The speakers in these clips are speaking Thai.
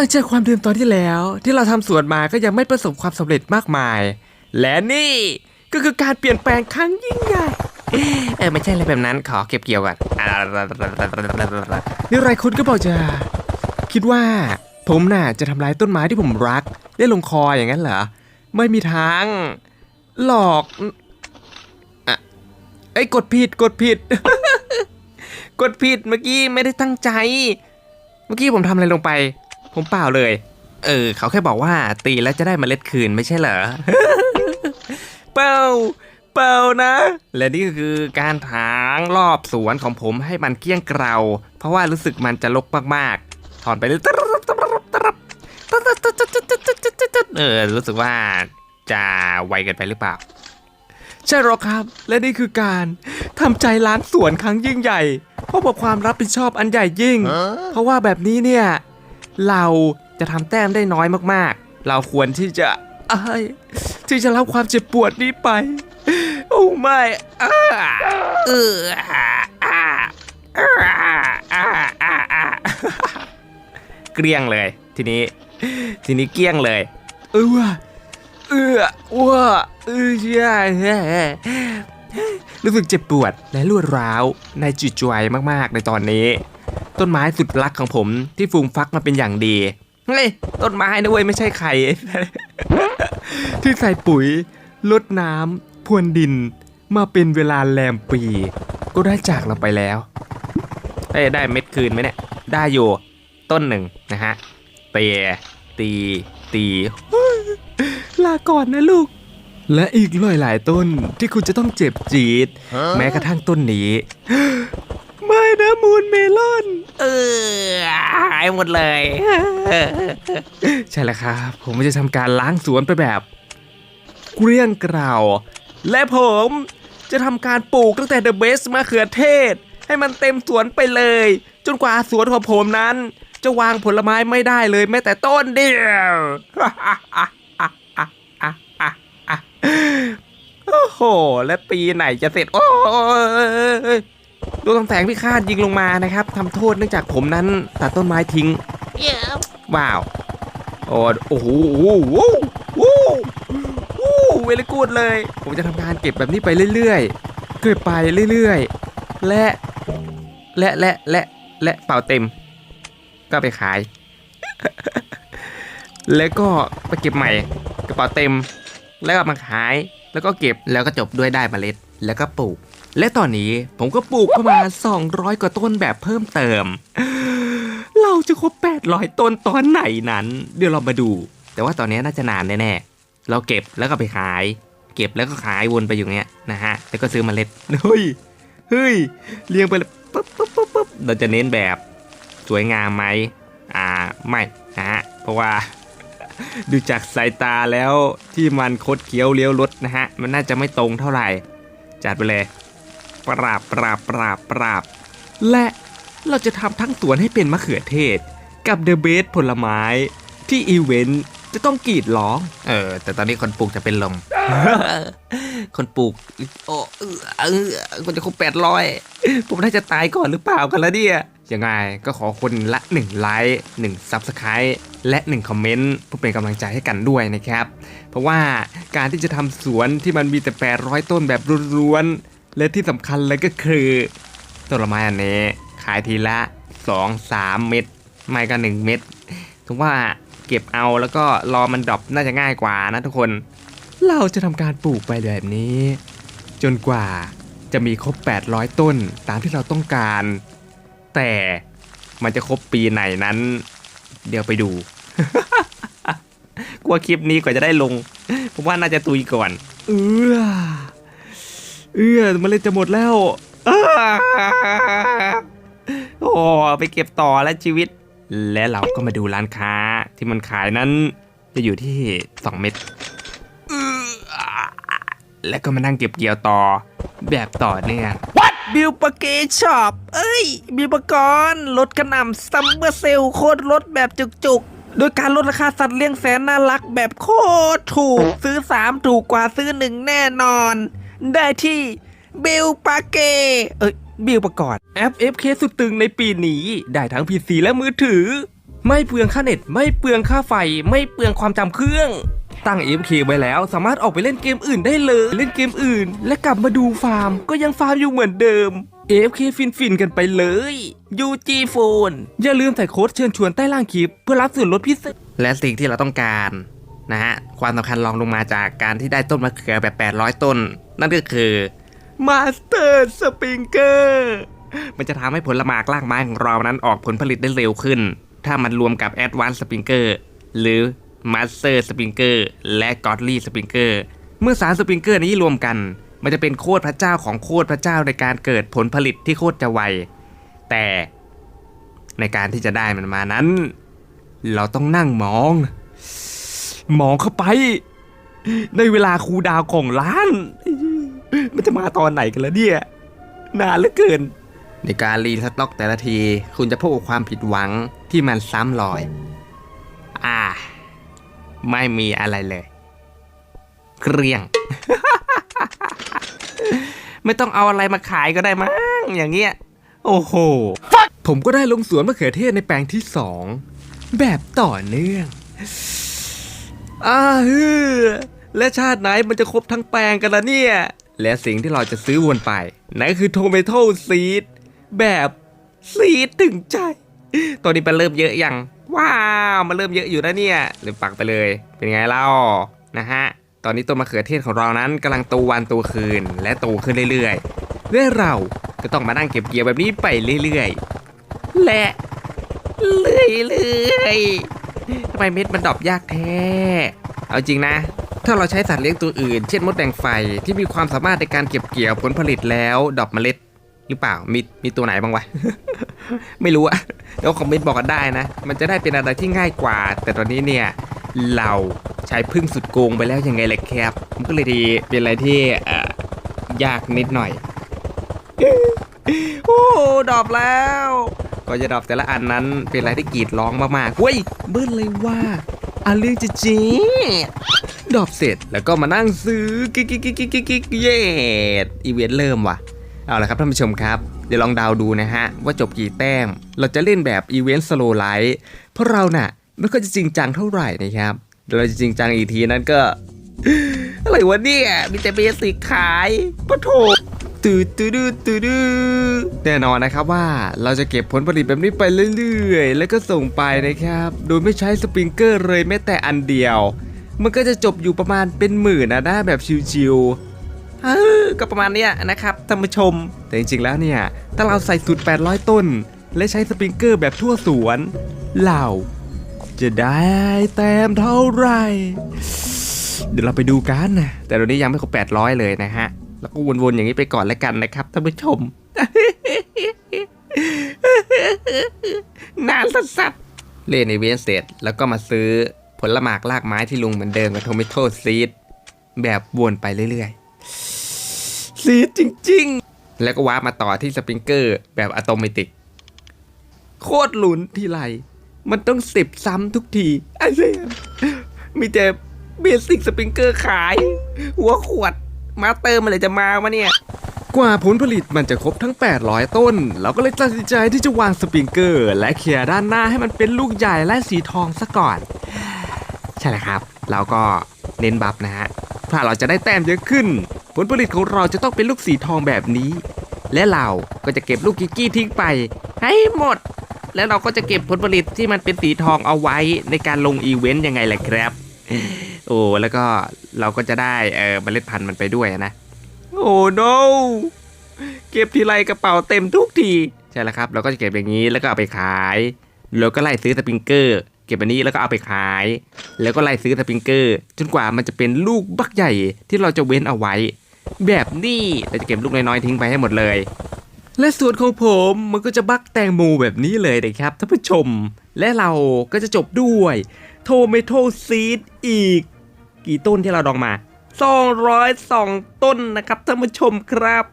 ลังจากความเดื่มตอนที่แล้ว ที่เราทำสวนมาก็ยังไม่ประสบความสำเร็จมากมาย และนี่ก็คือการเปลี่ยนแปลงครั้งยิ่งใหญ่เออไม่ใช่อะไรแบบนั้นขอเก็บเกี่ยวก่อนนี่หลายคนก็บอกจะคิดว่า ผมน่ะจะทำลายต้นไม้ที่ผมรัก ได้ลงคออย่างนั้นเหรอ ไม่มีทาง หลอกอะไอ้กดผิดกดผิด กดผิดเมื่อกี้ไม่ได้ตั้งใจ เมื่อกี้ผมทำอะไรลงไป ผมเปล่าเลย เออ เขาแค่บอกว่าตีแล้วจะได้เมล็ดคืนไม่ใช่เหรอ เปล่า เปล่านะ และนี่ก็คือการถางรอบสวนของผมให้มันเกลี้ยงเกลาเพราะว่ารู้สึกมันจะรกมากๆ ถอนไปเลยเออ รู้สึกว่าจะไวเกินไปหรือเปล่า ใช่หรอครับ และนี่คือการทำใจล้านสวนครั้งยิ่งใหญ่เพราะบอความรับผิดชอบอันใหญ่ยิ่ง เพราะว่าแบบนี้เนี่ย เราจะทำแต้มได้น้อยมากๆ เราควรที่จะอ้ยที่จะรับความเจ็บปวดนี้ไป โอ้ไม่อาเอออาเกลี้ยงเลย ทีนี้ ทีนี้เกลี้ยงเลย เออว่ะเออว่าเออใช่รู้สึกเจ็บปวดและรวดร้าวในจิตใจมากๆในตอนนี้ ต้นไม้สุดรักของผมที่ฟูมฟักมาเป็นอย่างดีเฮ้ยต้นไม้นะเว้ยไม่ใช่ไข่ ที่ใส่ปุ๋ยลดน้ำพรวนดิน มาเป็นเวลาแรมปี ก็ได้จากเราไปแล้วเอ้ยได้เม็ดคืนไหมเนี่ย ได้อยู่ต้นหนึ่งนะฮะเตียตีตีลาก่อนนะลูก และอีกหลายหลายๆต้นที่คุณจะต้องเจ็บจี๊ดแม้กระทั่งต้นนี้ ไม่นะมูนเมลอน เออหายหมดเลย ใช่แล้วครับ ผมจะทำการล้างสวนไปแบบเกลี้ยงเกลาและผมจะทำการปลูกตั้งแต่เดอะเบสมะเขือเทศ ให้มันเต็มสวนไปเลย จนกว่าสวนของผมนั้น จะวางผลไม้ไม่ได้เลยแม้แต่ต้นเดียวโอ้โห และปีไหนจะเสร็จ โอ้ย ดวงแสงพิฆาตยิงลงมานะครับทำโทษเนื่องจากผมนั้นตัดต้นไม้ทิ้ง ว้าว โอ้โอ้โหโอ้โหโอ้โหโอ้เวลกูดเลย ผมจะทำการเก็บแบบนี้ไปเรื่อยๆ เก็บไปเรื่อยๆ และ และและและและเป่าเต็ม ก็ไปขาย แล้วก็ไปเก็บใหม่กระเป๋าเต็ม แล้วก็มาขาย แล้วก็เก็บแล้วก็จบด้วยได้เมล็ด แล้วก็ปลูก และตอนนี้ผมก็ปลูกเข้ามา200 กว่าต้นแบบเพิ่มเติม เราจะครบ 800 ต้นตอนไหนนั้น เดี๋ยวเรามาดู แต่ว่าตอนนี้น่าจะนานแน่ๆ เราเก็บแล้วก็ไปขาย เก็บแล้วก็ขายวนไปอยู่เนี้ยนะฮะ แล้วก็ซื้อมเมล็ด เฮ้ย เฮ้ย เรียงไปเลยปุ๊บปุ๊บปุ๊บปุ๊บเราจะเน้นแบบสวยงามไหม อ่า ไม่นะฮะ เพราะว่าดูจากสายตาแล้วที่มันคดเคี้ยวเลี้ยวรถนะฮะ มันน่าจะไม่ตรงเท่าไหร่ จัดไปเลย ปราบปราบปราบปราบ และเราจะทำทั้งสวนให้เป็นมะเขือเทศ กับเดอะเบสผลไม้ที่อีเวนต์จะต้องกรีดร้อง เออ แต่ตอนนี้คนปลูกจะเป็นลม คนปลูก โอ้เออเออคนจะครบแปดร้อยผมน่าจะตายก่อนหรือเปล่ากันแล้วเนี่ย ยังไงก็ขอคนละ1ไลค์1 Subscribe และ1คอมเมนต์เพื่อเป็นกำลังใจให้กันด้วยนะครับ เพราะว่าการที่จะทำสวนที่มันมีแต่800ต้นแบบล้วนๆ และที่สำคัญเลยก็คือต้นไม้อันนี้ ขายทีละ 2-3 เม็ดไม่ก็ 1 เม็ดถึงว่าเก็บเอาแล้วก็รอมันดรอปน่าจะง่ายกว่านะทุกคน เราจะทำการปลูกไปแบบนี้ จนกว่าจะมีครบ 800 ต้นตามที่เราต้องการ แต่มันจะครบปีไหนนั้น เดี๋ยวไปดู กลัวคลิปนี้กว่าจะได้ลง ผมว่าน่าจะตุยก่อน เออ เอื้อมันเลยจะหมดแล้วโอ้ไปเก็บต่อแล้วชีวิต และเราก็มาดูร้านค้าที่มันขายนั้นจะอยู่ที่ 2 เม็ดอื้อและก็มานั่งเก็บเกี่ยวต่อ แบบต่อเนื่อง What บิลปะเกช็อปเอ้ย บิลปกรณ์ลดกระหน่ำซัมเมอร์เซลโคตรลดแบบจุกๆ โดยการลดราคาสัตว์เลี้ยงแสนน่ารักแบบโคตรถูก ซื้อ 3 ถูกกว่าซื้อ 1 แน่นอน ได้ที่บิลปาเกเอ้ยบิลประกอบแอป FK สุดตึงในปีนี้ ได้ทั้ง PC และมือถือ ไม่เปลืองค่าเน็ต ไม่เปลืองค่าไฟ ไม่เปลืองความจำเครื่อง ตั้ง FK ไว้แล้วสามารถออกไปเล่นเกมอื่นได้เลย เล่นเกมอื่น และกลับมาดูฟาร์ม ก็ยังฟาร์มอยู่เหมือนเดิม AFK ฟินฟินๆกันไปเลย UG Phone อย่าลืมใส่โค้ดเชิญชวนใต้ล่างคลิป เพื่อรับส่วนลดพิเศษ และสิ่งที่เราต้องการนะฮะ ความสำคัญรองลงมาจากการที่ได้ต้นมะเขือแบบ 800 ต้น นั่นก็คือ Master Springer มันจะทำให้ผลหมากลากไม้ของเรานั้นออกผลผลิตได้เร็วขึ้น ถ้ามันรวมกับ Advanced Springer หรือ Master Springer และ Godly Springer เมื่อสารสปริงเกอร์นี้รวมกัน มันจะเป็นโคตรพระเจ้าของโคตรพระเจ้าในการเกิดผลผลิตที่โคตรจะไว แต่ในการที่จะได้มันมานั้น เราต้องนั่งมอง มองเข้าไป ในเวลาคูลดาวน์ของร้าน มันจะมาตอนไหนกันแล้วเนี่ยนานเหลือเกิน ในการรีสต็อกแต่ละที คุณจะพบกับความผิดหวังที่มันซ้ำรอย อ่า ไม่มีอะไรเลยเกลี้ยง ไม่ต้องเอาอะไรมาขายก็ได้มั้งอย่างเงี้ย โอ้โห ผมก็ได้ลงสวนมะเขือเทศในแปลงที่สองแบบต่อเนื่อง อ้าฮือและชาติไหนมันจะครบทั้งแปลงกันละเนี่ย และสิ่งที่เราจะซื้อวนไป นั่นคือโทเมโตซีดแบบซีดถึงใจ ตอนนี้มันเริ่มเยอะยังว้าวมันเริ่มเยอะอยู่นะเนี่ยลืมปักไปเลย เป็นไงเล่านะฮะตอนนี้ต้นมะเขือเทศของเรานั้นกำลังโตวันโตคืน และโตขึ้นเรื่อยๆและเราก็ต้องมานั่งเก็บเกี่ยวแบบนี้ไปเรื่อยๆและเรื่อยๆ ทำไมเม็ดมันดรอปยากแท้ เอาจริงนะ ถ้าเราใช้สัตว์เลี้ยงตัวอื่น เช่นมดแดงไฟที่มีความสามารถในการเก็บเกี่ยวผลผลิตแล้วดรอปเมล็ดหรือเปล่า มีมีตัวไหนบ้างวะ ไม่รู้อะเดี๋ยวคอมเมนต์บอกกันได้นะ มันจะได้เป็นอะไรที่ง่ายกว่า แต่ตอนนี้เนี่ย เราใช้พึ่งสุดโกงไปแล้วยังไงแหละครับ มันก็เลยดีเป็นอะไรที่ยากนิดหน่อย โอ้ดรอปแล้ว ก็จะดรอปแต่ละอันนั้นเป็นอะไรที่กรีดร้องมากๆเฮ้ยเบิ้ลเลยว่าอาเรื่องจะจีดรอปเสร็จแล้วก็มานั่งซื้อกิ๊กกิ๊กกิ๊กกิ๊กเย้อีเวนต์เริ่มว่ะ เอาละครับท่านผู้ชมครับ เดี๋ยวลองดาวดูนะฮะ ว่าจบกี่แต้ม เราจะเล่นแบบอีเวนต์สโลไลท์เพราะเราน่ะไม่ค่อยจะจริงจังเท่าไหร่นะครับเดี๋ยวเราจะจริงจังอีกทีนั้นก็อะไรวะเนี่ยมีแต่เบสิกขายปะโถ ตืดตืดตืดืดแน่นอนนะครับว่าเราจะเก็บผลผลิตแบบนี้ไปเรื่อยๆ แล้วก็ส่งไปนะครับ โดยไม่ใช้สปริงเกอร์เลยแม้แต่อันเดียว มันก็จะจบอยู่ประมาณเป็นหมื่นนะได้แบบชิวๆก็ประมาณนี้นะครับท่านผู้ชม แต่จริงๆแล้วเนี่ย ถ้าเราใส่สูตร 800 ต้น และใช้สปริงเกอร์แบบทั่วสวนเราจะได้แต้มเท่าไหร่ เดี๋ยวเราไปดูกันนะแต่ตอนนี้ยังไม่ครบ800 เลยนะฮะ แล้วก็วนๆอย่างนี้ไปก่อนแล้วกันนะครับท่านผู้ชมนานสัสๆเล่นในเวนเสร็จแล้วก็มาซื้อผลหมากลากไม้ที่ลุงเหมือนเดิมกับโทมิโตซีดแบบวนไปเรื่อยๆ ซีดจริงๆ แล้วก็ว้าร์ปมาต่อที่สปริงเกอร์แบบอะโตเมติก โคตรหลุนทีไร มันต้องสิบซ้ำทุกทีไอ้เสียมีแต่เบสิกสปริงเกอร์ขาย หัวขวด มาเติมมันเลยจะมาวะเนี่ย กว่าผลผลิตมันจะครบทั้ง 800 ต้น เราก็เลยตัดสินใจที่จะวางสปริงเกอร์ และเคลียร์ด้านหน้าให้มันเป็นลูกใหญ่และสีทองซะก่อน ใช่แล้วครับ เราก็เน้นบัฟนะฮะ ถ้าเราจะได้แต้มเยอะขึ้น ผลผลิตของเราจะต้องเป็นลูกสีทองแบบนี้ และเราก็จะเก็บลูกกิกกี้ทิ้งไป ให้หมด แล้วเราก็จะเก็บผลผลิตที่มันเป็นสีทองเอาไว้ในการลงอีเวนต์ยังไงแหละครับ โอ้แล้วก็ เราก็จะได้เออเมล็ดพันธุ์มันไปด้วยนะโอ้ no เก็บทีไรกระเป๋าเต็มทุกทีใช่แล้วครับ เราก็จะเก็บอย่างนี้แล้วก็เอาไปขาย แล้วก็ไล่ซื้อสปริงเกอร์ เก็บอันนี้แล้วก็เอาไปขาย แล้วก็ไล่ซื้อสปริงเกอร์ จนกว่ามันจะเป็นลูกบักใหญ่ที่เราจะเว้นเอาไว้ แบบนี้เราจะเก็บลูกน้อยๆทิ้งไปให้หมดเลย และส่วนของผมมันก็จะบักแตงโมแบบนี้เลยนะครับท่านผู้ชม และเราก็จะจบด้วยโทเมโตซีดอีก กี่ต้นที่เราดองมา 202 ต้นนะครับท่านผู้ชมครับ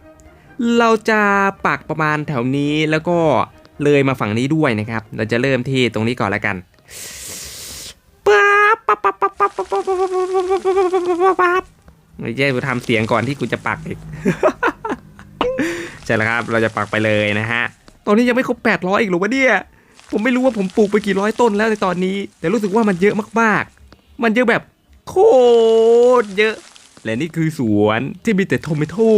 เราจะปักประมาณแถวนี้แล้วก็เลยมาฝั่งนี้ด้วยนะครับ เราจะเริ่มที่ตรงนี้ก่อนแล้วกันปั๊บปั๊บปั๊บปั๊บปั๊บปั๊บปั๊บปั๊บปั๊บปั๊บปั๊บไม่ใช่กูทำเสียงก่อนที่กูจะปักอีกใช่แล้วครับ เราจะปักไปเลยนะฮะ ตอนนี้ยังไม่ครบ 800 อีกหรือวะเนี่ย ผมไม่รู้ว่าผมปลูกไปกี่ร้อยต้นแล้วในตอนนี้ แต่รู้สึกว่ามันเยอะมากๆ มันเยอะแบบ โคตรเยอะ และนี่คือสวนที่มีแต่โทเมโต้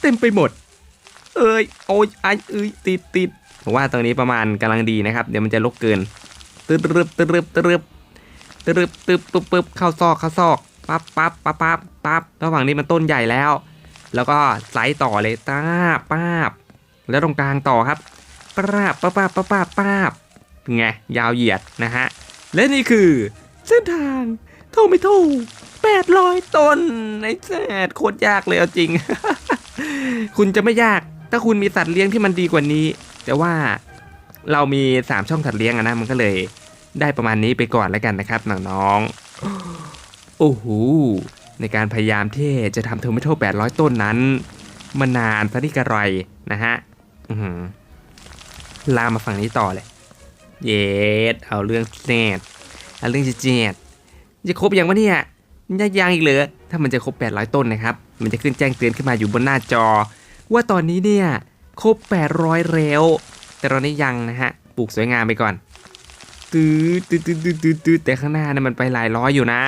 เต็มไปหมด เอ้ยโอ้ยไอเอ้ยติดติดผมว่าตรงนี้ประมาณกำลังดีนะครับ เดี๋ยวมันจะลกเกินตึ๊บตึ๊บตึ๊บตึ๊บตึ๊บตึ๊บตึ๊บปึ๊บปึ๊บเข้าซอกเข้าซอกปั๊บปั๊บปั๊บปั๊บปั๊บระหว่างนี้มันต้นใหญ่แล้ว แล้วก็ไซส์ต่อเลยตาป้าบแล้วตรงกลางต่อครับป้าบป้าบป้าบป้าบป้าบป้าไงยาวเหยียดนะฮะและนี่คือ เส้นทาง โทไม่ทู800ต้นไอ้แซดโคตรยากเลยเอาจริง คุณจะไม่ยาก ถ้าคุณมีสัตว์เลี้ยงที่มันดีกว่านี้ แต่ว่าเรามี3ช่องสัตว์เลี้ยงอะนะมันก็เลย ได้ประมาณนี้ไปก่อนแล้วกันนะครับน้องๆโอ้โหในการพยายามที่จะทำโทมิโต800ต้นนั้นมานานซะนี่กระไรนะฮะลามาฝั่งนี้ต่อเลย เย็ดเอาเรื่องเจ็ดเอาเรื่องจเจ็ด จะครบยังวะเนี่ยยังยังอีกเหรอถ้ามันจะครบ 800 ต้นนะครับ มันจะขึ้นแจ้งเตือนขึ้นมาอยู่บนหน้าจอ ว่าตอนนี้เนี่ยครบ 800 แล้ว แต่ตอนนี้ยังนะฮะปลูกสวยงามไปก่อนตื้อตื้อตื้อตื้อตื้อตื้อแต่ข้างหน้าเนะมันไปหลายร้อยอยู่นะ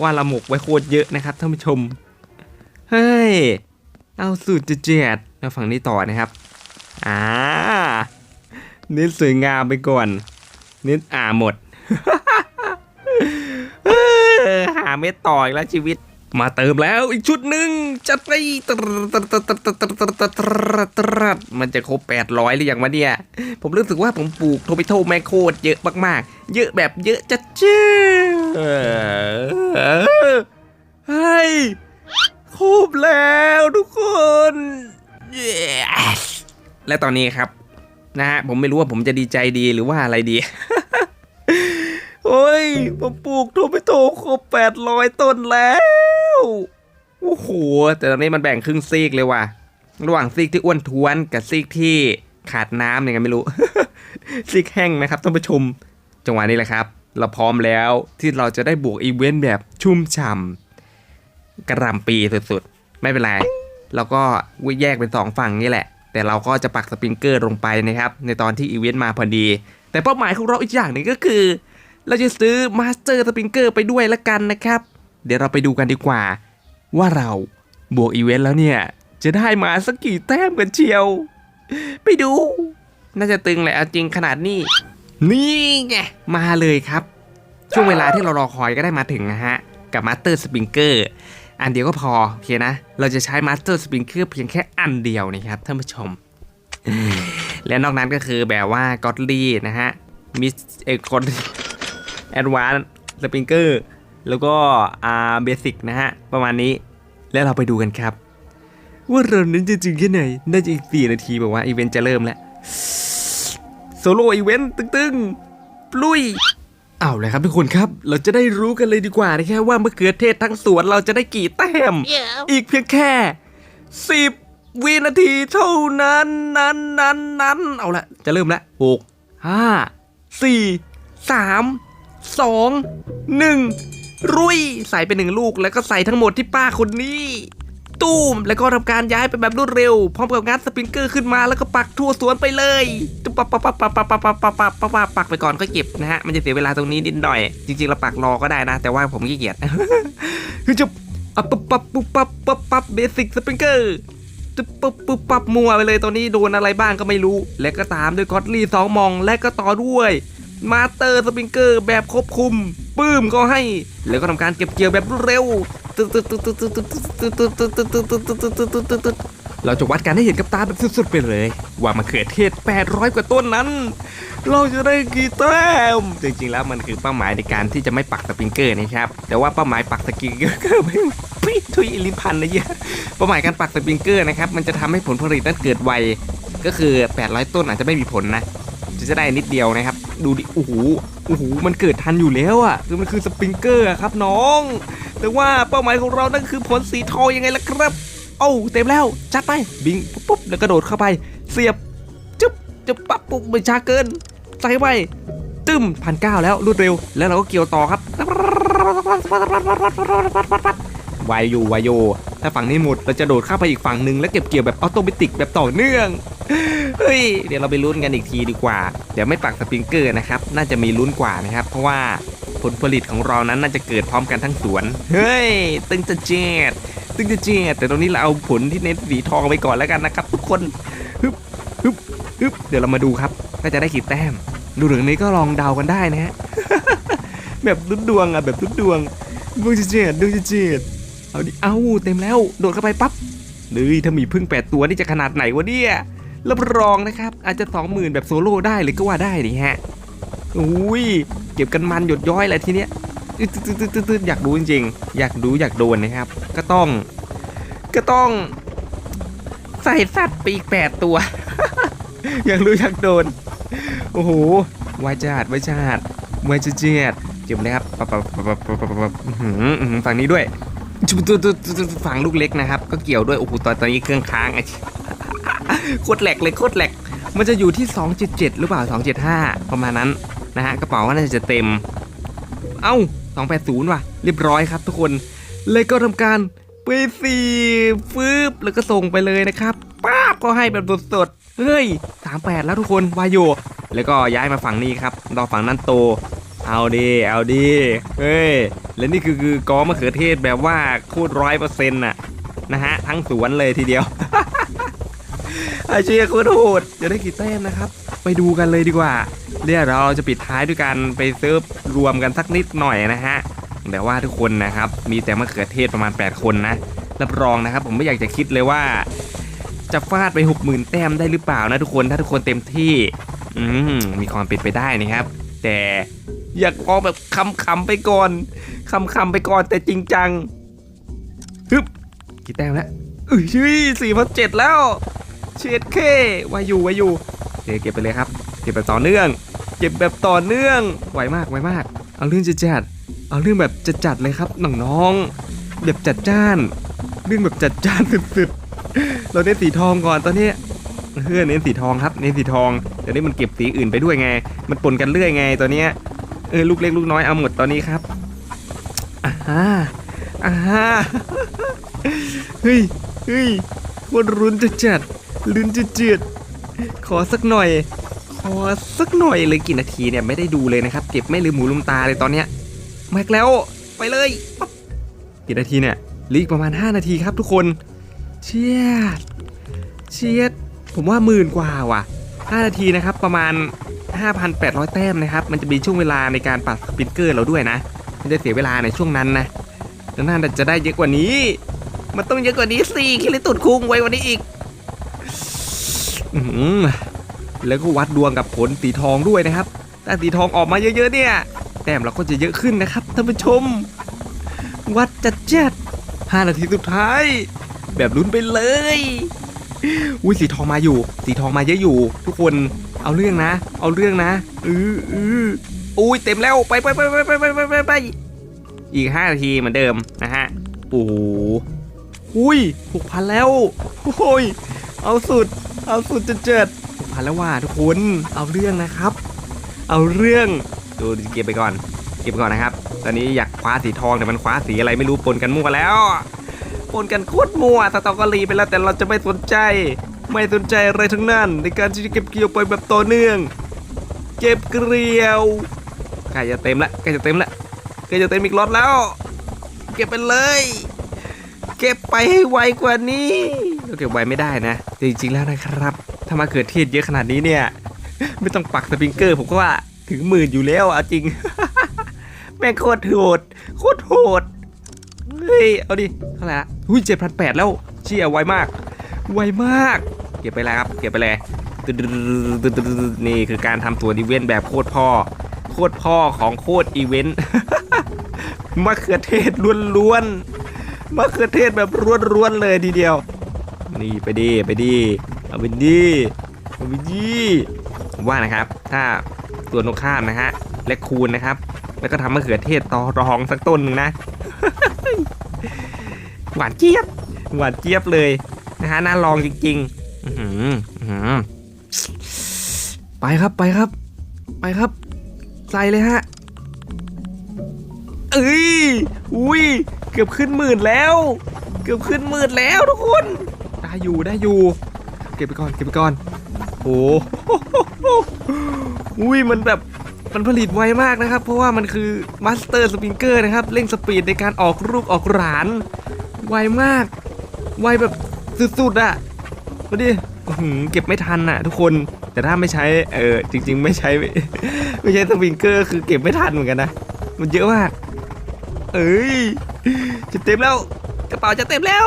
ว่าเราหมกไว้โคตรเยอะนะครับท่านผู้ชม เฮ้ย เอาสูตรจเจ็ดแล้วฝั่งนี้ต่อนะครับอ่าเน้นสวยงามไปก่อน เน้นอ่าหมด หาเม็ดต่อยแล้วชีวิต มาเติมแล้วอีกชุดหนึ่งจัดไปมันจะครบ 800 หรือยังวะเนี่ย ผมรู้สึกว่าผมปลูกโทมิโตแมคโคตเยอะมากๆ เยอะแบบเยอะจัดเจ้าให้ครบแล้วทุกคน และตอนนี้ครับนะฮะผมไม่รู้ว่าผมจะดีใจดีหรือว่าอะไรดี โอ้ยผมปลูกโทเมโตครบ800ต้นแล้ว โอ้โห แต่ตอนนี้มันแบ่งครึ่งซีกเลยว่ะ ระหว่างซีกที่อ้วนท้วนกับซีกที่ขาดน้ำยังไงไม่รู้ ซีกแห้งนะครับท่านผู้ชม จังหวะนี้แหละครับ เราพร้อมแล้วที่เราจะได้บวกอีเวนต์แบบชุ่มฉ่ำกระหลำปีสุดๆ ไม่เป็นไร เราก็แยกเป็นสองฝั่งนี่แหละ แต่เราก็จะปักสปริงเกอร์ลงไปนะครับ ในตอนที่อีเวนต์มาพอดี แต่เป้าหมายของเราอีกอย่างหนึ่งก็คือ เราจะซื้อมาสเตอร์สปริงเกอร์ไปด้วยละกันนะครับ เดี๋ยวเราไปดูกันดีกว่า ว่าเราบวกอีเวนต์แล้วเนี่ย จะได้มาสักกี่แต้มกันเชียว ไปดู น่าจะตึงแหละเอาจริงขนาดนี้ นี่ไงมาเลยครับ ช่วงเวลาที่เรารอคอยก็ได้มาถึงนะฮะ กับมาสเตอร์สปริงเกอร์อันเดียวก็พอโอเคนะ เราจะใช้มาสเตอร์สปริงเกอร์เพียงแค่อันเดียวนะครับท่านผู้ชม และนอกนั้นก็คือแบบว่าก็อดลี่นะฮะมิสเอคอน แอดวานสปริงเกอร์แล้วก็อ่าเบสิกนะฮะ ประมาณนี้แล้วเราไปดูกันครับ ว่าเรานั้นจะจริงแค่ไหนน่าจะอีกสี่นาทีบอกว่าอีเวนต์จะเริ่มแล้วโซโล่อีเวนต์ตึงๆ ลุยเอาเลยครับทุกคนครับ เราจะได้รู้กันเลยดีกว่านะครับว่ามะเขือเทศทั้งสวนเราจะได้กี่แต้ม อีกเพียงแค่สิบวินาทีเท่านั้นนั้นนั้นนั้นเอาละจะเริ่มแล้วหกห้าสี่สาม สองหนึ่งรุยใส่ไปหนึ่งลูกแล้วก็ใส่ทั้งหมดที่ป้าคนนี้ ตูมแล้วก็ทำการย้ายไปแบบรวดเร็ว พร้อมกับงัดสปริงเกอร์ขึ้นมาแล้วก็ปักทั่วสวนไปเลยตุ๊บปับปับปับปับปับปับปับปับปับปับปับปักไปก่อนก็เก็บนะฮะมันจะเสียเวลาตรงนี้นิดหน่อย จริงๆเราปักรอก็ได้นะ แต่ว่าผมขี้เกียจคือจะอะปับปับปุ๊บปับปับปับเบสิกสปริงเกอร์ปุ๊บปุ๊บปุ๊บปับมัวไปเลยตอนนี้โดนอะไรบ้างก็ไม่รู้ และก็ตามด้วยกอตลี่สองมองและก็ต่อด้วย มาสเตอร์สปริงเกอร์แบบครบคุมปื้มก็ให้ แล้วก็ทำการเก็บเกี่ยวแบบรวดเร็วเราจะวัดกันให้เห็นกับตาแบบสุดๆไปเลย ว่ามะเขือเทศ 800 กว่าต้นนั้น เราจะได้กี่แต้มจริงๆแล้วมันคือเป้าหมายในการที่จะไม่ปักสปริงเกอร์นะครับ แต่ว่าเป้าหมายปักสปริงเกอร์ไม่พี่ทุยลิ้นพันเลยเหี้ยเป้าหมายการปักสปริงเกอร์นะครับมันจะทำให้ผลผลิตนั้นเกิดไวก็คือ 800 ต้นอาจจะไม่มีผลนะจะได้นิดเดียวนะครับ ดูดิโอ้โหโอ้โหมันเกิดทันอยู่แล้วอะ่ะคือมันคือสปริงเกอร์ครับน้อง แต่ว่าเป้าหมายของเรานั่นคือผลสีทองยังไงล่ะครับโอ้าเต็มแล้วจัดไปบิงปุ๊บแล้วกระโดดเข้าไป เสียบจึ๊บจึ๊บปั๊บปุ๊บไม่ช้าเกินใส่ไปตึมพันเก้าแล้วรวดเร็ว แล้วเราก็เกี่ยวต่อครับ วายอยู่วายโย ถ้าฝั่งนี้หมดเราจะโดดข้ามไปอีกฝั่งหนึ่งแล้วเก็บเกี่ยวแบบออโตเมติกแบบต่อเนื่อง เฮ้ย เดี๋ยวเราไปลุ้นกันอีกทีดีกว่า เดี๋ยวไม่ปักสปริงเกอร์นะครับ น่าจะมีลุ้นกว่านะครับ เพราะว่าผลผลิตของเรานั้นน่าจะเกิดพร้อมกันทั้งสวน เฮ้ย ตึงจะเจ็ดตึงจะเจ็ดแต่ตรงนี้เราเอาผลที่เน้นสีทองไปก่อนแล้วกันนะครับ ทุกคนฮึบฮึบฮึบเดี๋ยวเรามาดูครับก็จะได้กี่แต้ม ดูเรื่องนี้ก็ลองเดากันได้นะฮะแบบลุ้นดวงอะแบบลุ้นดวงดวงจะเจ็ดดวงจะเจ็ด เอาดิเอาเต็มแล้ว โดดเข้าไปปั๊บเฮ้ยถ้ามีพึ่งแปดตัวนี่จะขนาดไหนวะเนี่ยรับรองนะครับ อาจจะสองหมื่นแบบโซโล่ได้เลยก็ว่าได้นี่ฮะอุ้ยเก็บกันมันหยดย้อยอะไรทีเนี้ยตึ๊ดตึ๊ดตึ๊ดตึ๊ดตึ๊ดอยากดูจริงๆ อยากดูอยากโดนนะครับ ก็ต้อง ก็ต้อง ใส่สัตว์ปีกแปดตัว อยากรู้อยากโดน โอ้โหวายจาดวายจาดวายจะเจียดเจ็บเลยครับปับปับปับปับปับปับปับอื้อหืออื้อหือฝั่งนี้ด้วย ฝั่งลูกเล็กนะครับ ก็เกี่ยวด้วยโอ้โหตอนตอนนี้เครื่องค้างไอ้โคตรแหลกเลยโคตรแหลก มันจะอยู่ที่ 277 หรือเปล่า 275 ประมาณนั้นนะฮะกระเป๋าว่าน่าจะเต็ม เอ้า 280 ว่ะ เรียบร้อยครับทุกคน เลยก็ทำการไปสี่ฟืบแล้วก็ส่งไปเลยนะครับป้าบก็ให้แบบสดๆเฮ้ย 38 แล้วทุกคนวายโยแล้วก็ย้ายมาฝั่งนี้ครับรอฝั่งนั้นโต เอาดีเอาดีเฮ้ย และนี่คือคือกอมะเขือเทศแบบว่าโคตรร้อยเปอร์เซ็นต์น่ะนะฮะทั้งสวนเลยทีเดียวไอเชียโคตรโหดจะได้กี่แต้มนะครับ ไปดูกันเลยดีกว่าเดี๋ยวเราจะปิดท้ายด้วยการไปเซิร์ฟรวมกันสักนิดหน่อยนะฮะแต่ว่าทุกคนนะครับ มีแต่มะเขือเทศประมาณ 8 คนนะรับรองนะครับ ผมไม่อยากจะคิดเลยว่า จะฟาดไป 60,000 แต้มได้หรือเปล่านะทุกคนถ้าทุกคนเต็มที่ อืมมีความเป็นไปได้นะครับ แต่อยากเอาแบบคำๆไปก่อนคำๆไปก่อนแต่จริงจังฮึบกี่แต้มแล้วเอ้ยสี่พันเจ็ดแล้วเช็ดเควาอยู่วาอยู่เเก็บไปเลยครับ เก็บแบบต่อเนื่อง เก็บแบบต่อเนื่องไวมากไวมาก เอาเรื่องจะจัดๆเอาเรื่องแบบจะจัดเลยครับน้องๆแบบจัดจ้าน เรื่องแบบจัดจ้านสุดๆเราเน้สีทองก่อนตอนนี้ เพื่อนเน้นสีทองครับ เน้นสีทองแต่นี่มันเก็บสีอื่นไปด้วยไง มันปนกันเรื่อยไงตอนเนี้ยเออลูกเล็กลูกน้อยเอาหมดตอนนี้ครับอ่าฮะอ่าฮะเฮ้ยเฮ้ยโคตรรุนจะจัดลุ้นจะเจืดขอสักหน่อย ขอสักหน่อยเลยกี่นาทีเนี่ยไม่ได้ดูเลยนะครับ เก็บไม่ลืมหมูลืมตาเลยตอนเนี้ยแม็กแล้วไปเลยกี่นาทีเนี่ยลีกประมาณ 5 นาทีครับทุกคน เชียดเชียด ผมว่าหมื่นกว่าว่ะ 5 นาทีนะครับประมาณ 5,800 แต้มนะครับ มันจะมีช่วงเวลาในการปัดสปินเกอร์เราด้วยนะมันจะเสียเวลาในช่วงนั้นนะแล้วน่าจะได้เยอะกว่านี้ มันต้องเยอะกว่านี้สิคิริตุดคุงไว้วันนี้อีกอื้อหือแล้วก็วัดดวงกับผลสีทองด้วยนะครับ ถ้าสีทองออกมาเยอะๆเนี่ย แต้มเราก็จะเยอะขึ้นนะครับท่านผู้ชม วัดจัดจัดห้านาทีสุดท้าย แบบลุ้นไปเลย อุ้ยสีทองมาอยู่ สีทองมาเยอะอยู่ ทุกคนเอาเรื่องนะ เอาเรื่องนะอืออืออุ้ยเต็มแล้วไปไปไปไปไปไปไปไปไปอีกห้านาทีเหมือนเดิมนะฮะโอ้โหอุ้ยหกพันแล้วโอ้ยเอาสุด เอาสุดจะเจ็ดหกพันแล้วว่าทุกคนเอาเรื่องนะครับ เอาเรื่องดูเก็บไปก่อน เก็บไปก่อนนะครับ ตอนนี้อยากคว้าสีทองแต่มันคว้าสีอะไรไม่รู้ปนกันมั่วแล้ว ปนกันโคตรมั่วสตอกอรีไปแล้วแต่เราจะไม่สนใจ ไม่สนใจอะไรทั้งนั้น ในการที่จะเก็บเกี่ยวไปแบบต่อเนื่อง เก็บเกลียวใกล้จะเต็มละใกล้จะเต็มละใกล้จะเต็มอีกล็อตแล้ว เก็บไปเลย เก็บไปให้ไวกว่านี้เราเก็บไวไม่ได้นะแต่จริงๆแล้วนะครับ ถ้ามาเกิดเทศเยอะขนาดนี้เนี่ยไม่ต้องปักสปริงเกอร์ผมก็ว่าถึงหมื่นอยู่แล้วเอาจริงแม่งโคตรโหดโคตรโหด เฮ้ย เอาดิเท่าไหร่ละหุ้ยเจ็ดพันแปดแล้ว เชี่ยไวมาก ไวมาก เก็บไปแล้วครับ เก็บไปเลยนี่คือการทำตัวอีเวนต์แบบโคตรพ่อ โคตรพ่อของโคตรอีเวนต์มะเขือเทศล้วนๆมะเขือเทศแบบล้วนๆเลยทีเดียว นี่ไปดีไปดีเอาไปดีเอาไปดีผมว่านะครับ ถ้าตัวนกข้ามนะฮะและคูณนะครับ แล้วก็ทำมะเขือเทศต่อรองสักต้นหนึ่งนะ หวานเจี๊ยบ หวานเจี๊ยบเลยนะฮะน่าลองจริงๆไปครับไปครับ ไปครับ ใส่เลยฮะเอ้ยอุ้ยเกือบขึ้นหมื่นแล้ว เกือบขึ้นหมื่นแล้วทุกคนได้อยู่ได้อยู่ เก็บไปก่อนเก็บไปก่อนโอ้โหอุ้ยมันแบบมันผลิตไวมากนะครับ เพราะว่ามันคือมาสเตอร์สปริงเกอร์นะครับเร่งสปีดในการออกลูกออกหลาน ไวมาก ไวแบบสุดๆอะมาดิเก็บไม่ทันอะทุกคน แต่ถ้าไม่ใช้ เออจริง ๆ ไม่ใช้ ไม่ใช้สปริงเกอร์คือเก็บไม่ทันเหมือนกันนะ มันเยอะมาก เอ้ย จะเต็มแล้ว กระเป๋าจะเต็มแล้ว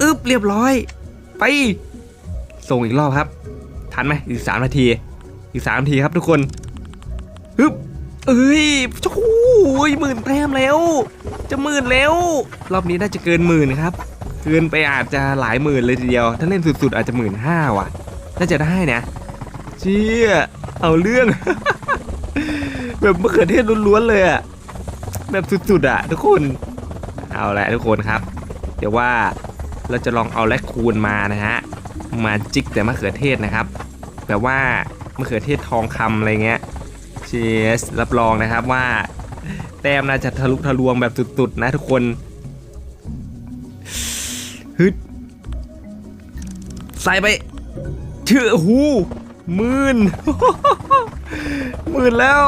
อึบเรียบร้อย ไป ส่งอีกรอบครับ ทันไหมอีกสามนาที อีกสามนาทีครับทุกคนฮึบเอ้ยโอ้ยหมื่นแต้มแล้ว จะหมื่นแล้วรอบนี้น่าจะเกินหมื่นครับเกินไปอาจจะหลายหมื่นเลยทีเดียว ถ้าเล่นสุดๆอาจจะหมื่นห้าว่ะ น่าจะได้นะเชี่ยเอาเรื่อง แบบมะเขือเทศล้วนๆเลยอะแบบสุดๆอะทุกคน เอาละทุกคนครับ เดี๋ยวว่าเราจะลองเอาแลคคูนมานะฮะมาจิกแต่มะเขือเทศนะครับแบบว่ามะเขือเทศทองคำอะไรเงี้ยเชสรับรองนะครับว่า แต้มน่าจะทะลุทะลวงแบบสุดๆนะทุกคนฮึดใส่ไปเชื่อหูมื่นมื่นแล้ว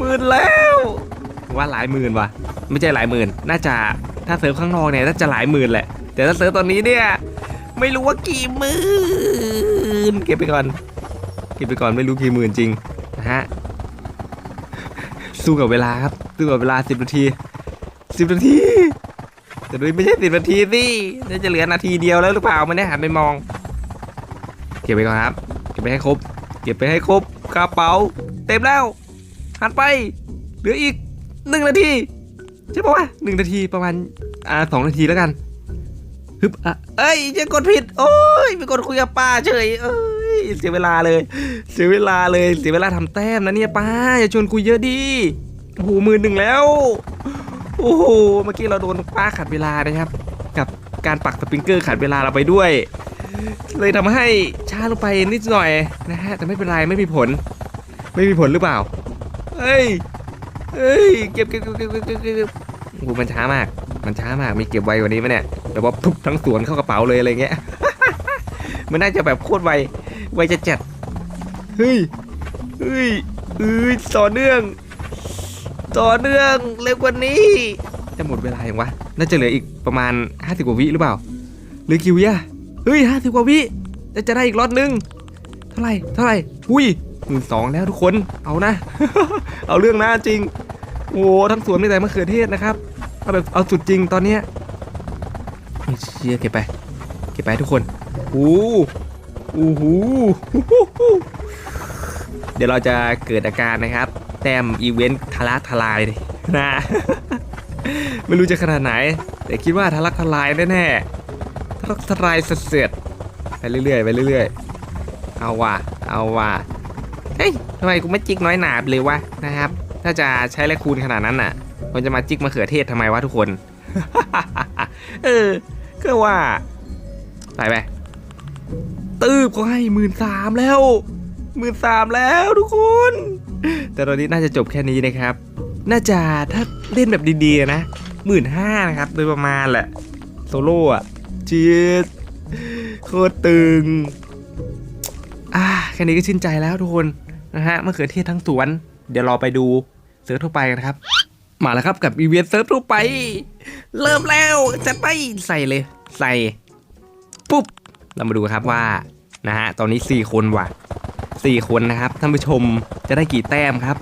มื่นแล้วว่าหลายหมื่นวะไม่ใช่หลายหมื่น น่าจะถ้าเซิร์ฟข้างนอกเนี่ยน่าจะหลายหมื่นแหละ แต่ถ้าเซิร์ฟตอนนี้เนี่ยไม่รู้ว่ากี่หมื่นเก็บไปก่อนเก็บไปก่อนไม่รู้กี่หมื่นจริงนะฮะ สู้กับเวลาครับสู้กับเวลาสิบนาทีสิบนาทีแต่ดูไม่ใช่สิบนาทีสิน่าจะเหลือนาทีเดียวแล้วหรือเปล่าไม่ได้หันไปมอง เก็บไปก่อนครับ เก็บไปให้ครบ เก็บไปให้ครบกระเป๋า เต็มแล้วหันไปเหลืออีกหนึ่งนาทีใช่ปะวะหนึ่งนาทีประมาณอ่าสองนาทีแล้วกันฮึบอะเอ้ยจะกดผิด โอ้ยไปกดคุยกับป้าเฉยเอ้ย เสียเวลาเลย เสียเวลาเลย เสียเวลาทำแต้มนะเนี่ยป้าอย่าชวนคุยเยอะดิหหมือหนึ่งแล้ว โอ้โห เมื่อกี้เราโดนป้าขัดเวลานะครับ กับการปักสปริงเกอร์ขัดเวลาเราไปด้วย เลยทำให้ช้าลงไปนิดหน่อยนะฮะ แต่ไม่เป็นไรไม่มีผล ไม่มีผลหรือเปล่าเอ้ยเอ้ย เก็บเก็บเก็บเก็บเก็บเก็บโอ้โหมันช้ามาก มันช้ามาก มีเก็บไวกว่านี้ไหมเนี่ยแบบว่าทุบทั้งสวนเข้ากระเป๋าเลยอะไรเงี้ย มันน่าจะแบบโคตรไว ไวจะจัดเฮ้ยเฮ้ยเอ้ยต่อเนื่อง ต่อเนื่องเร็วกว่านี้จะหมดเวลาอย่างวะน่าจะเหลืออีกประมาณ50กว่าวิหรือเปล่าหรือกี่วิอะเฮ้ย50กว่าวิจะจะได้อีกล็อตหนึงเท่าไหร่เท่าไหร่อุ้ยหมื่นสองแล้วทุกคนเอานะ เอาเรื่องนะจริงโอ้โหทั้งสวนมีแต่มะเขือเทศนะครับเอาแบบเอาสุดจริงตอนเนี้ยเฮ้ยเชียเก็บไป เก็บไปทุกคนโอ้ อ้โหเดี๋ยวเราจะเกิดอาการนะครับ แต้มอีเวนต์ทะลักทลายนะไม่รู้จะขนาดไหน แต่คิดว่าทะลักทลายแน่ๆทะลักทลายเสร็จๆไปเรื่อยๆไปเรื่อยๆ เอาว่ะเอาว่ะเฮ้ยทำไมกูไม่จิกน้อยหนาไปเลยวะนะครับ ถ้าจะใช้แลคูณขนาดนั้นน่ะมันจะมาจิกมะเขือเทศทำไมวะทุกคน เออก็ว่า ไปไป ตืบเขาให้หมื่นสามแล้วหมื่นสามแล้วทุกคน แต่ตอนนี้น่าจะจบแค่นี้นะครับ น่าจะถ้าเล่นแบบดีๆนะหมื่นห้านะครับ โดยประมาณแหละ โซโล่อะเชียร์โคตรตึง อ่าแค่นี้ก็ชื่นใจแล้วทุกคนนะฮะมะเขือเทศทั้งสวน เดี๋ยวรอไปดูเซิร์ฟทั่วไปกันครับ มาแล้วครับกับอีเวนต์เซิร์ฟทั่วไป เริ่มแล้วจัดไปใส่เลย ใส่ ปุ๊บ เรามาดูครับว่านะฮะตอนนี้ 4 คนว่ะ 4 คนนะครับท่านผู้ชมจะได้กี่แต้มครับ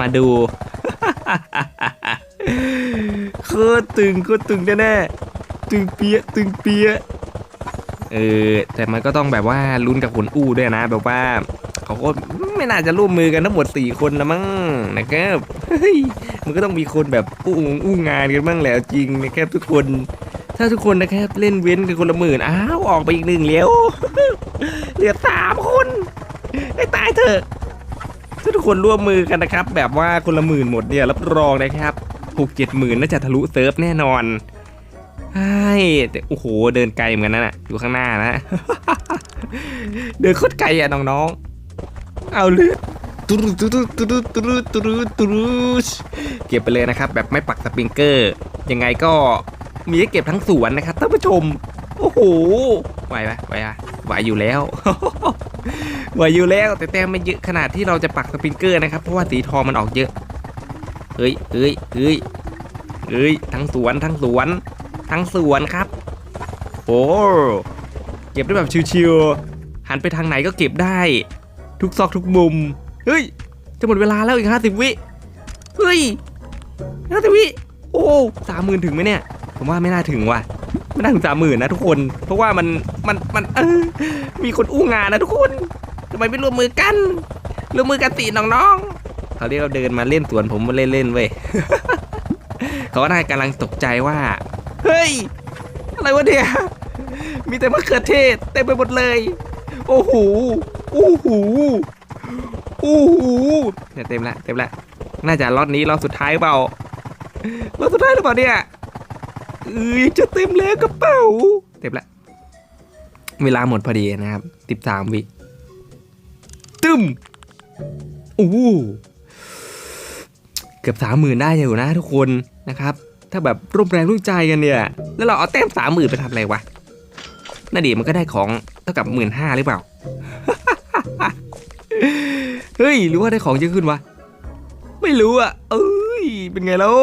มาดูโคตรตึงโคตรตึงแน่ๆตึงเปียะตึงเปียะเออแต่มันก็ต้องแบบว่าลุ้นกับคนอู้ด้วยนะ แบบว่าเขาก็ไม่น่าจะร่วมมือกันทั้งหมด 4 คนละมั้งนะครับเฮ้ยมันก็ต้องมีคนแบบอู้อู้งานกันบ้างแล้วจริงนะครับทุกคน ถ้าทุกคนนะครับเล่นเว้นกันคนละหมื่นอ้าวออกไปอีกหนึ่งแล้วเหลือสามคนให้ตายเถอะถ้าทุกคนร่วมมือกันนะครับ แบบว่าคนละหมื่นหมดเนี่ยรับรองนะครับหกเจ็ดหมื่นน่าจะทะลุเซิร์ฟแน่นอนใช่แต่โอ้โหเดินไกลเหมือนกันนั่นน่ะอยู่ข้างหน้านะเดินโคตรไกลอะน้องๆเอาเลยตุรุตุรุตุรุตุรุตุรุตุรุเก็บไปเลยนะครับ แบบไม่ปักสปริงเกอร์ ยังไงก็ มีให้เก็บทั้งสวนนะครับท่านผู้ชม โอ้โหไหวไหมไหวปะไหวอยู่แล้วไหวอยู่แล้ว แต่แต้มไม่เยอะขนาดที่เราจะปักสปริงเกอร์นะครับ เพราะว่าสีทองมันออกเยอะเฮ้ยเฮ้ยเฮ้ยเฮ้ยทั้งสวนทั้งสวนทั้งสวนครับ โอ้เก็บได้แบบชิวๆหันไปทางไหนก็เก็บได้ ทุกซอกทุกมุมเฮ้ยจะหมดเวลาแล้วอีกห้าสิบวิเฮ้ยห้าสิบวิโอ้สามหมื่นถึงไหมเนี่ย ผมว่าไม่น่าถึงว่ะไม่น่าถึงสามหมื่นนะทุกคน เพราะว่ามันมันมันเออมีคนอู้งานนะทุกคนทำไมไม่ร่วมมือกันร่วมมือกันสิน้องๆเขาเรียกว่าเดินมาเล่นสวนผมมาเล่นๆเว้ยเขาก็น่ากำลังตกใจว่า เฮ้ย อะไรวะเนี่ย มีแต่มะเขือเทศเต็มไปหมดเลย โอ้โหโอ้โหโอ้โหเนี่ยเต็มละเต็มละน่าจะล็อตนี้ล็อตสุดท้ายเปล่าล็อตสุดท้ายหรือเปล่าเนี่ย เอ้ยจะเต็มแล้วกระเป๋า เต็มละ เวลาหมดพอดีนะครับสิบสามวิตึมโอ้เกือบสามหมื่นได้อยู่นะทุกคนนะครับ ถ้าแบบร่วมแรงร่วมใจกันเนี่ย แล้วเราเอาแต้มสามหมื่นไปทำอะไรวะน่าดีมันก็ได้ของเท่ากับหมื่นห้าหรือเปล่า เฮ้ยหรือว่าได้ของเยอะขึ้นวะ ไม่รู้อะ เอ้ย เป็นไงแล้ว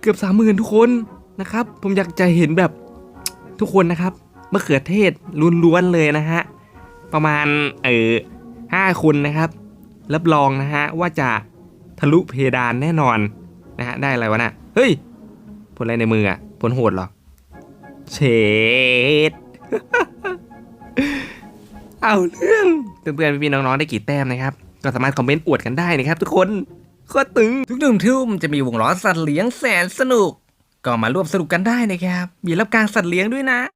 เกือบสามหมื่นทุกคน นะครับ ผมอยากจะเห็นแบบทุกคนนะครับมะเขือเทศล้วนๆเลยนะฮะ ประมาณเออห้าคนนะครับ รับรองนะฮะว่าจะทะลุเพดานแน่นอนนะฮะได้อะไรวะน่ะเฮ้ย ผลอะไรในมืออะผลโหดเหรอเชดเอาเรื่องเพื่อนๆพี่ๆน้องๆได้กี่แต้มนะครับ ก็สามารถคอมเมนต์อวดกันได้นะครับทุกคนโคตรตึงทุกหนึ่งทุ่มจะมีวงล้อสัตว์เลี้ยงแสนสนุก ก็มาร่วมสนุกกันได้นะครับ มีรับการสัตว์เลี้ยงด้วยนะ